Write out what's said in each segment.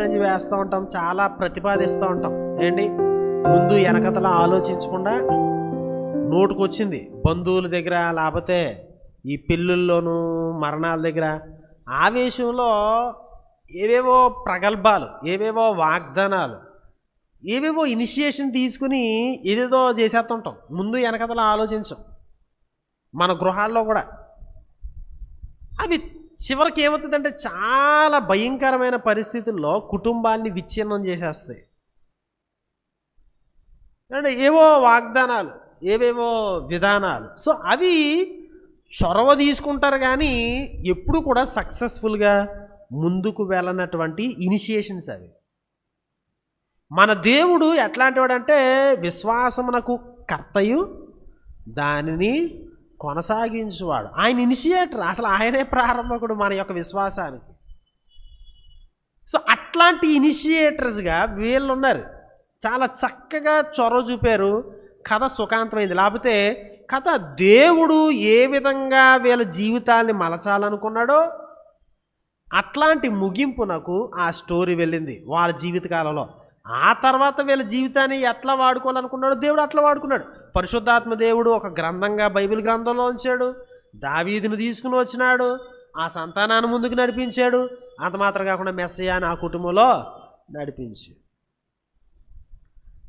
ముందంజి వేస్తూ ఉంటాం చాలా ప్రతిపాదిస్తూ ఉంటాం. ఏంటి? ముందు వెనకతల ఆలోచించకుండా నోటుకొచ్చింది. బంధువుల దగ్గర లేకపోతే ఈ పెళ్ళిల్లోనూ మరణాల దగ్గర ఆవేశంలో ఏవేవో ప్రగల్భాలు ఏవేవో వాగ్దానాలు ఏవేవో ఇనిషియేషన్ తీసుకుని ఏదేదో చేసేస్తుంటాం ముందు వెనకతల ఆలోచించం. మన గృహాల్లో కూడా. అవి చివరికి ఏమవుతుందంటే చాలా భయంకరమైన పరిస్థితుల్లో కుటుంబాన్ని విచ్ఛిన్నం చేసేస్తాయి. అంటే ఏవో వాగ్దానాలు ఏవేవో విధానాలు. సో అవి చొరవ తీసుకుంటారు కానీ ఎప్పుడు కూడా సక్సెస్ఫుల్గా ముందుకు వెళ్ళనటువంటి ఇనిషియేషన్స్ అవి. మన దేవుడు ఎట్లాంటి వాడంటే విశ్వాసమునకు కర్తయు దానిని కొనసాగించువాడు. ఆయన ఇనిషియేటర్ అసలు ఆయనే ప్రారంభకుడు మన యొక్క విశ్వాసానికి. సో అట్లాంటి ఇనిషియేటర్స్గా వీళ్ళు ఉన్నారు చాలా చక్కగా చొరవ చూపారు. కథ సుఖాంతమైంది. లేకపోతే కథ దేవుడు ఏ విధంగా వీళ్ళ జీవితాన్ని మలచాలనుకున్నాడో అట్లాంటి ముగింపునకు ఆ స్టోరీ వెళ్ళింది వాళ్ళ జీవితకాలంలో. ఆ తర్వాత వీళ్ళ జీవితాన్ని ఎట్లా వాడుకోవాలనుకున్నాడో దేవుడు అట్లా వాడుకున్నాడు. పరిశుద్ధాత్మ దేవుడు ఒక గ్రంథంగా బైబిల్ గ్రంథంలో ఉంచాడు. దావీదును తీసుకుని వచ్చినాడు. ఆ సంతానాన్ని ముందుకు నడిపించాడు. అంత మాత్రం కాకుండా మెస్సయాన్ని ఆ కుటుంబంలో నడిపించాడు.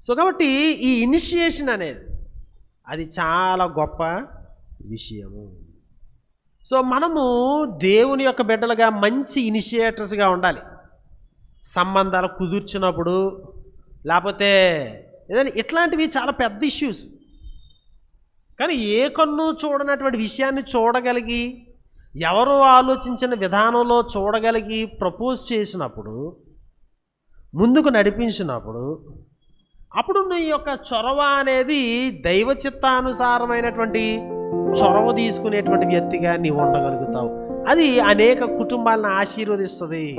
సో కాబట్టి ఈ ఇనిషియేషన్ అనేది అది చాలా గొప్ప విషయము. సో మనము దేవుని యొక్క బిడ్డలుగా మంచి ఇనిషియేటర్స్గా ఉండాలి. సంబంధాలు కుదుర్చినప్పుడు లేకపోతే ఏదైనా ఇట్లాంటివి చాలా పెద్ద ఇష్యూస్ కానీ ఏ కన్ను చూడనటువంటి విషయాన్ని చూడగలిగి ఎవరు ఆలోచించిన విధానంలో చూడగలిగి ప్రపోజ్ చేసినప్పుడు ముందుకు నడిపించినప్పుడు అప్పుడు నీ యొక్క చొరవ అనేది దైవ చిత్తానుసారమైనటువంటి చొరవ తీసుకునేటువంటి వ్యక్తిగా నీవు ఉండగలుగుతావు. అది అనేక కుటుంబాలను ఆశీర్వదిస్తుంది.